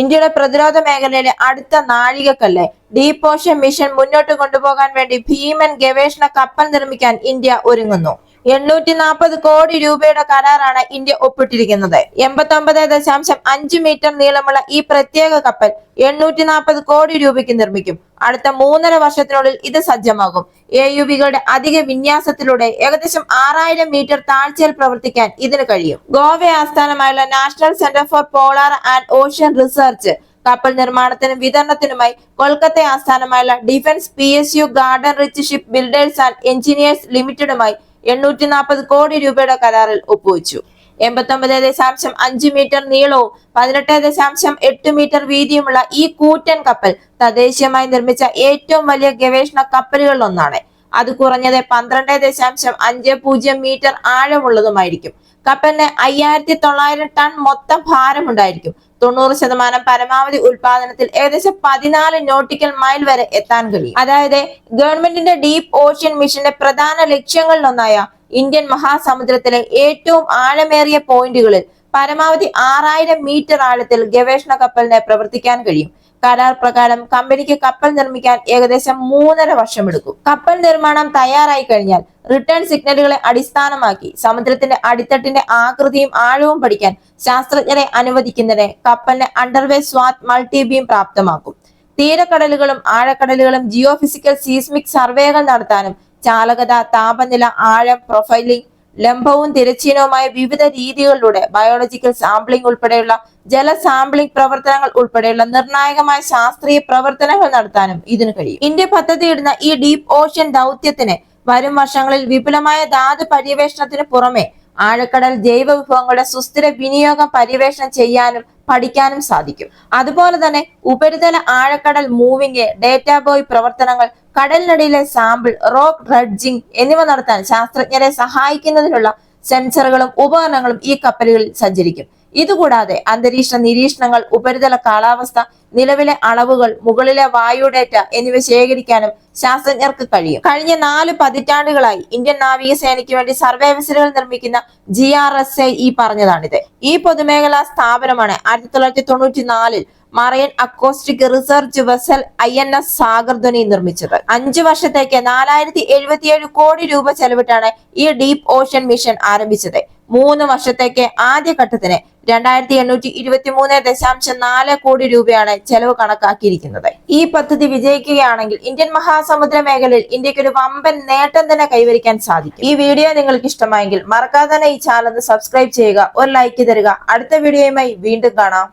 ഇന്ത്യയുടെ പ്രതിരോധ മേഖലയിലെ അടുത്ത നാഴികക്കല്ല്. ഡീപ് ഓഷൻ മിഷൻ മുന്നോട്ട് കൊണ്ടുപോകാൻ വേണ്ടി ഭീമൻ ഗവേഷണ കപ്പൽ നിർമ്മിക്കാൻ ഇന്ത്യ ഒരുങ്ങുന്നു. എണ്ണൂറ്റി നാൽപ്പത് കോടി രൂപയുടെ കരാറാണ് ഇന്ത്യ ഒപ്പിട്ടിരിക്കുന്നത്. എൺപത്തി ഒമ്പത് ദശാംശം അഞ്ച് മീറ്റർ നീളമുള്ള ഈ പ്രത്യേക കപ്പൽ എണ്ണൂറ്റി നാൽപ്പത് കോടി രൂപയ്ക്ക് നിർമ്മിക്കും. അടുത്ത മൂന്നര വർഷത്തിനുള്ളിൽ ഇത് സജ്ജമാകും. എ യു വികളുടെ അധിക വിന്യാസത്തിലൂടെ ഏകദേശം ആറായിരം മീറ്റർ താഴ്ചയിൽ പ്രവർത്തിക്കാൻ ഇതിന് കഴിയും. ഗോവ ആസ്ഥാനമായുള്ള national centre for polar and ocean research കപ്പൽ നിർമ്മാണത്തിനും വിതരണത്തിനുമായി കൊൽക്കത്ത ആസ്ഥാനമായുള്ള defence P S U garden reach ship builders and engineers ലിമിറ്റഡുമായി എണ്ണൂറ്റി നാൽപ്പത് കോടി രൂപയുടെ കരാറിൽ ഒപ്പുവെച്ചു. എൺപത്തൊമ്പത് ദശാംശം അഞ്ച് മീറ്റർ നീളവും പതിനെട്ട് ദശാംശം എട്ട് മീറ്റർ വീതിയുമുള്ള ഈ കൂറ്റൻ കപ്പൽ തദ്ദേശീയമായി നിർമ്മിച്ച ഏറ്റവും വലിയ ഗവേഷണ കപ്പലുകളിലൊന്നാണ്. അത് കുറഞ്ഞത് പന്ത്രണ്ട് ദശാംശം അഞ്ച് പൂജ്യം മീറ്റർ ആഴമുള്ളതുമായിരിക്കും. കപ്പലിന് അയ്യായിരത്തി തൊള്ളായിരം ടൺ മൊത്തം ഭാരമുണ്ടായിരിക്കും. തൊണ്ണൂറ് ശതമാനം പരമാവധി ഉൽപാദനത്തിൽ ഏകദേശം പതിനാല് നോട്ടിക്കൽ മൈൽ വരെ എത്താൻ കഴിയും. അതായത് ഗവൺമെന്റിന്റെ ഡീപ് ഓഷ്യൻ മിഷന്റെ പ്രധാന ലക്ഷ്യങ്ങളിലൊന്നായ ഇന്ത്യൻ മഹാസമുദ്രത്തിലെ ഏറ്റവും ആഴമേറിയ പോയിന്റുകളിൽ പരമാവധി ആറായിരം മീറ്റർ ആഴത്തിൽ ഗവേഷണ കപ്പലിന് പ്രവർത്തിക്കാൻ കഴിയും. കരാർ പ്രകാരം കമ്പനിക്ക് കപ്പൽ നിർമ്മിക്കാൻ ഏകദേശം മൂന്നര വർഷമെടുക്കും. കപ്പൽ നിർമ്മാണം തയ്യാറായി കഴിഞ്ഞാൽ റിട്ടേൺ സിഗ്നലുകളെ അടിസ്ഥാനമാക്കി സമുദ്രത്തിന്റെ അടിത്തട്ടിന്റെ ആകൃതിയും ആഴവും പഠിക്കാൻ ശാസ്ത്രജ്ഞരെ അനുവദിക്കുന്നതിന് കപ്പലിനെ അണ്ടർവേ സ്വാത് മൾട്ടിബീം പ്രാപ്തമാക്കും. തീരക്കടലുകളും ആഴക്കടലുകളും ജിയോ ഫിസിക്കൽ സീസ്മിക് സർവേകൾ നടത്താനും ചാലകത താപനില ആഴം പ്രൊഫൈലിംഗ് ലംബവും തിരച്ചീനവുമായ വിവിധ രീതികളിലൂടെ ബയോളജിക്കൽ സാമ്പിളിംഗ് ഉൾപ്പെടെയുള്ള ജല സാമ്പിളിംഗ് പ്രവർത്തനങ്ങൾ ഉൾപ്പെടെയുള്ള നിർണായകമായ ശാസ്ത്രീയ പ്രവർത്തനങ്ങൾ നടത്താനും ഇതിനു കഴിയും. ഇന്ത്യ പദ്ധതിയിടുന്ന ഈ ഡീപ് ഓഷ്യൻ ദൗത്യത്തിന് വരും വർഷങ്ങളിൽ വിപുലമായ ധാതു പര്യവേഷണത്തിന് പുറമെ ആഴക്കടൽ ജൈവ വിഭവങ്ങളുടെ സുസ്ഥിര വിനിയോഗം പര്യവേഷണം ചെയ്യാനും പഠിക്കാനും സാധിക്കും. അതുപോലെ തന്നെ ഉപരിതല ആഴക്കടൽ മൂവിംഗ് ഡേറ്റാ ബോയ് പ്രവർത്തനങ്ങൾ കടലിനടിയിലെ സാമ്പിൾ റോക്ക് ഡ്രഡ്ജിംഗ് എന്നിവ നടത്താൻ ശാസ്ത്രജ്ഞരെ സഹായിക്കുന്നതിനുള്ള സെൻസറുകളും ഉപകരണങ്ങളും ഈ കപ്പലുകളിൽ സഞ്ചരിക്കും. ഇതുകൂടാതെ അന്തരീക്ഷ നിരീക്ഷണങ്ങൾ ഉപരിതല കാലാവസ്ഥ നിലവിലെ അളവുകൾ മുകളിലെ വായു ഡേറ്റ എന്നിവ ശേഖരിക്കാനും ശാസ്ത്രജ്ഞർക്ക് കഴിയും. കഴിഞ്ഞ നാല് പതിറ്റാണ്ടുകളായി ഇന്ത്യൻ നാവികസേനയ്ക്ക് വേണ്ടി സർവേ വെസലുകൾ നിർമ്മിക്കുന്ന ജി ആർ എസ് ഐ ഈ പറഞ്ഞതാണിത്. ഈ പൊതുമേഖലാ സ്ഥാപനമാണ് ആയിരത്തി തൊള്ളായിരത്തി തൊണ്ണൂറ്റി നാലിൽ marine acoustic research vessel I N S Sagardhwani നിർമ്മിച്ചത്. അഞ്ചു വർഷത്തേക്ക് നാലായിരത്തി എഴുപത്തിയേഴ് കോടി രൂപ ചെലവിട്ടാണ് ഈ ഡീപ് ഓഷൻ മിഷൻ ആരംഭിച്ചത്. മൂന്ന് വർഷത്തേക്ക് ആദ്യഘട്ടത്തിന് രണ്ടായിരത്തി എണ്ണൂറ്റി ഇരുപത്തി മൂന്ന് ദശാംശം നാല് കോടി രൂപയാണ് ചെലവ് കണക്കാക്കിയിരിക്കുന്നത്. ഈ പദ്ധതി വിജയിക്കുകയാണെങ്കിൽ ഇന്ത്യൻ മഹാസമുദ്ര മേഖലയിൽ ഇന്ത്യയ്ക്ക് ഒരു വമ്പൻ നേട്ടം തന്നെ കൈവരിക്കാൻ സാധിക്കും. ഈ വീഡിയോ നിങ്ങൾക്ക് ഇഷ്ടമായെങ്കിൽ മറക്കാതെ തന്നെ ഈ ചാനൽ സബ്സ്ക്രൈബ് ചെയ്യുക ഒരു ലൈക്ക് തരിക. അടുത്ത വീഡിയോയുമായി വീണ്ടും കാണാം.